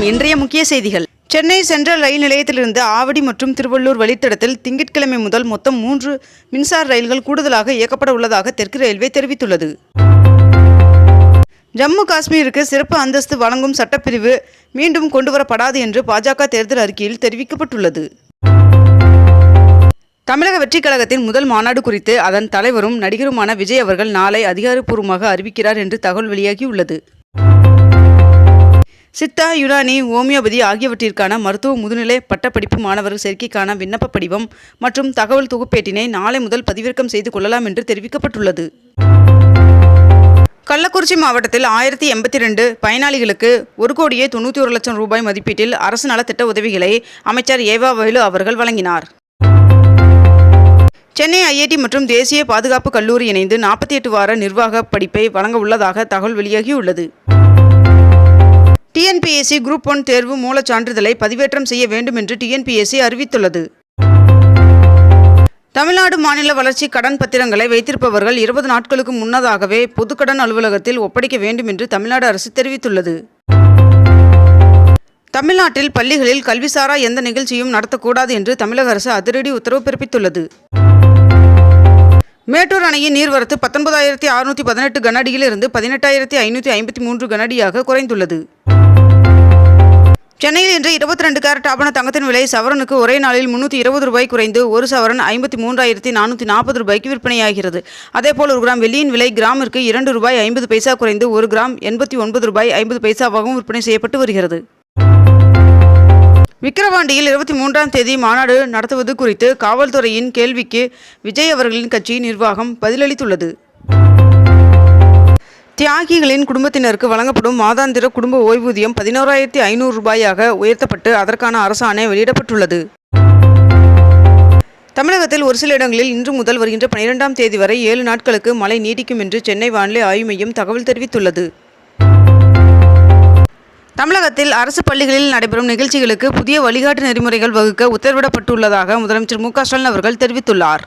வணக்கம் இன்றைய முக்கிய செய்திகள். சென்னை சென்ட்ரல் ரயில் நிலையத்திலிருந்து ஆவடி மற்றும் திருவள்ளூர் வழித்தடத்தில் திங்கட்கிழமை முதல் மொத்தம் மூன்று மின்சார ரயில்கள் கூடுதலாக இயக்கப்பட உள்ளதாக தெற்கு ரயில்வே தெரிவித்துள்ளது. ஜம்மு காஷ்மீருக்கு சிறப்பு அந்தஸ்து வழங்கும் சட்டப்பிரிவு மீண்டும் கொண்டுவரப்படாது என்று பாஜக தேர்தல் அறிக்கையில் தெரிவிக்கப்பட்டுள்ளது. தமிழக வெற்றிக் கழகத்தின் முதல் மாநாடு குறித்து அதன் தலைவரும் நடிகருமான விஜய் அவர்கள் நாளை அதிகாரப்பூர்வமாக அறிவிக்கிறார் என்று தகவல் வெளியாகியுள்ளது. சித்தா யுனானி ஓமியோபதி ஆகியவற்றிற்கான மருத்துவ முதுநிலை பட்டப்படிப்பு மாணவர் சேர்க்கைக்கான விண்ணப்ப படிவம் மற்றும் தகவல் தொகுப்பேட்டினை நாளை முதல் பதிவிறக்கம் செய்து கொள்ளலாம் என்று தெரிவிக்கப்பட்டுள்ளது. கள்ளக்குறிச்சி மாவட்டத்தில் ஆயிரத்தி எண்பத்தி ரெண்டு பயனாளிகளுக்கு ஒரு கோடியே தொண்ணூற்றி ஒரு லட்சம் ரூபாய் மதிப்பீட்டில் அரசு நலத்திட்ட உதவிகளை அமைச்சர் ஏவா வயலு அவர்கள் வழங்கினார். சென்னை ஐஐடி மற்றும் தேசிய பாதுகாப்பு கல்லூரி இணைந்து நாற்பத்தி எட்டு வார நிர்வாக படிப்பை வழங்க உள்ளதாக தகவல் வெளியாகியுள்ளது. டிஎன்பிஎஸ்சி குரூப் ஒன் தேர்வு மூலச் சான்றிதழை பதிவேற்றம் செய்ய வேண்டும் என்று டிஎன்பிஎஸ்சி அறிவித்துள்ளது. தமிழ்நாடு மாநில வளர்ச்சி கடன் பத்திரங்களை வைத்திருப்பவர்கள் இருபது நாட்களுக்கு முன்னதாகவே பொதுக்கடன் அலுவலகத்தில் ஒப்படைக்க வேண்டும் என்று தமிழ்நாடு அரசு தெரிவித்துள்ளது. தமிழ்நாட்டில் பள்ளிகளில் கல்விசாரா எந்த நிகழ்ச்சியும் நடத்தக்கூடாது என்று தமிழக அரசு அதிரடி உத்தரவு பிறப்பித்துள்ளது. மேட்டூர் அணையின் நீர்வரத்து பத்தொன்பதாயிரத்தி அறுநூற்றி பதினெட்டு கனஅடியிலிருந்து பதினெட்டாயிரத்தி ஐநூற்றி ஐம்பத்தி மூன்று கனஅடியாக குறைந்துள்ளது. சென்னையில் இன்று இருபத்தி ரெண்டு கேரட் ஆபண தங்கத்தின் விலை சவரனுக்கு ஒரே நாளில் முன்னூற்றி இருபது ரூபாய் குறைந்து ஒரு சவரன் ஐம்பத்தி மூன்றாயிரத்தி நானூற்றி நாற்பது ரூபாய்க்கு விற்பனையாகிறது. அதேபோல் ஒரு கிராம் வெள்ளியின் விலை கிராமிற்கு இரண்டு ரூபாய் ஐம்பது பைசா குறைந்து ஒரு கிராம் எண்பத்தி ஒன்பது ரூபாய் ஐம்பது பைசாவாகவும் விற்பனை செய்யப்பட்டு வருகிறது. விக்கிரவாண்டியில் இருபத்தி மூன்றாம் தேதி மாநாடு நடத்துவது குறித்து காவல்துறையின் கேள்விக்கு விஜய் அவர்களின் கட்சி நிர்வாகம் பதிலளித்துள்ளது. தியாகிகளின் குடும்பத்தினருக்கு வழங்கப்படும் மாதாந்திர குடும்ப ஓய்வூதியம் பதினோராயிரத்தி ஐநூறு ரூபாயாக உயர்த்தப்பட்டு அதற்கான அரசாணை வெளியிடப்பட்டுள்ளது. தமிழகத்தில் ஒரு சில இடங்களில் இன்று முதல் வருகின்ற பனிரெண்டாம் தேதி வரை ஏழு நாட்களுக்கு மழை நீடிக்கும் என்று சென்னை வானிலை ஆய்வு மையம் தகவல் தெரிவித்துள்ளது. தமிழகத்தில் அரசு பள்ளிகளில் நடைபெறும் நிகழ்ச்சிகளுக்கு புதிய வழிகாட்டு நெறிமுறைகள் வகுக்க உத்தரவிடப்பட்டுள்ளதாக முதலமைச்சர் மு க ஸ்டாலின் அவர்கள் தெரிவித்துள்ளார்.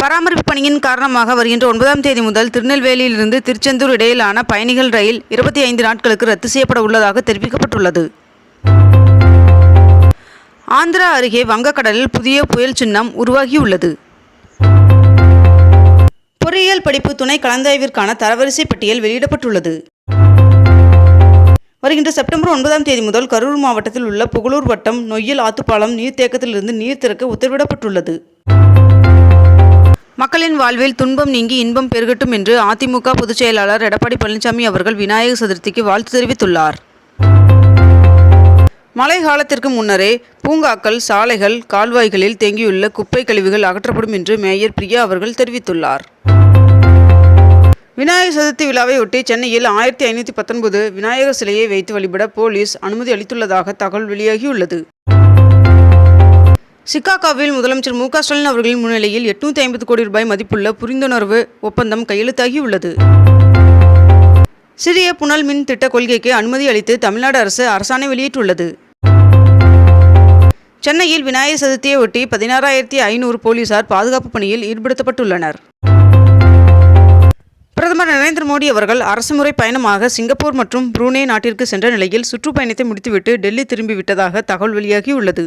பராமரிப்பு பணியின் காரணமாக வருகின்ற ஒன்பதாம் தேதி முதல் திருநெல்வேலியிலிருந்து திருச்செந்தூர் இடையிலான பயணிகள் ரயில் இருபத்தி ஐந்து நாட்களுக்கு ரத்து செய்யப்பட உள்ளதாக தெரிவிக்கப்பட்டுள்ளது. ஆந்திரா அருகே வங்கக்கடலில் புதிய புயல் சின்னம் உருவாகியுள்ளது. பொறியியல் படிப்பு துணை கலந்தாய்விற்கான தரவரிசை பட்டியல் வெளியிடப்பட்டுள்ளது. வருகின்ற செப்டம்பர் ஒன்பதாம் தேதி முதல் கரூர் மாவட்டத்தில் உள்ள புகழூர் வட்டம் நொய்யல் ஆத்துப்பாலம் நீர்த்தேக்கத்திலிருந்து நீர் திறக்க உத்தரவிடப்பட்டுள்ளது. மக்களின் வாழ்வில் துன்பம் நீங்கி இன்பம் பெருகட்டும் என்று அதிமுக பொதுச் செயலாளர் எடப்பாடி பழனிசாமி அவர்கள் விநாயகர் சதுர்த்திக்கு வாழ்த்து தெரிவித்துள்ளார். மழை காலத்திற்கு முன்னரே பூங்காக்கள் சாலைகள் கால்வாய்களில் தேங்கியுள்ள குப்பை கழிவுகள் அகற்றப்படும் என்று மேயர் பிரியா அவர்கள் தெரிவித்துள்ளார். விநாயகர் சதுர்த்தி விழாவையொட்டி சென்னையில் ஆயிரத்தி ஐநூற்றி பத்தொன்பது விநாயகர் சிலையை வைத்து வழிபட போலீஸ் அனுமதி அளித்துள்ளதாக தகவல் வெளியாகியுள்ளது. சிக்காகோவில் முதலமைச்சர் மு க ஸ்டாலின் அவர்களின் முன்னிலையில் எட்நூற்றி ஐம்பது கோடி ரூபாய் மதிப்புள்ள புரிந்துணர்வு ஒப்பந்தம் கையெழுத்தாகியுள்ளது. சிறிய புனல் மின் திட்ட கொள்கைக்கு அனுமதி அளித்து தமிழ்நாடு அரசு அரசாணை வெளியிட்டுள்ளது. சென்னையில் விநாயகர் சதுர்த்தியை ஒட்டி பதினாறாயிரத்தி ஐநூறு போலீசார் பாதுகாப்பு பணியில் ஈடுபடுத்தப்பட்டுள்ளனர். பிரதமர் நரேந்திர மோடி அவர்கள் அரசுமுறை பயணமாக சிங்கப்பூர் மற்றும் புரூனே நாட்டிற்கு சென்ற நிலையில் சுற்றுப்பயணத்தை முடித்துவிட்டு டெல்லி திரும்பிவிட்டதாக தகவல் வெளியாகியுள்ளது.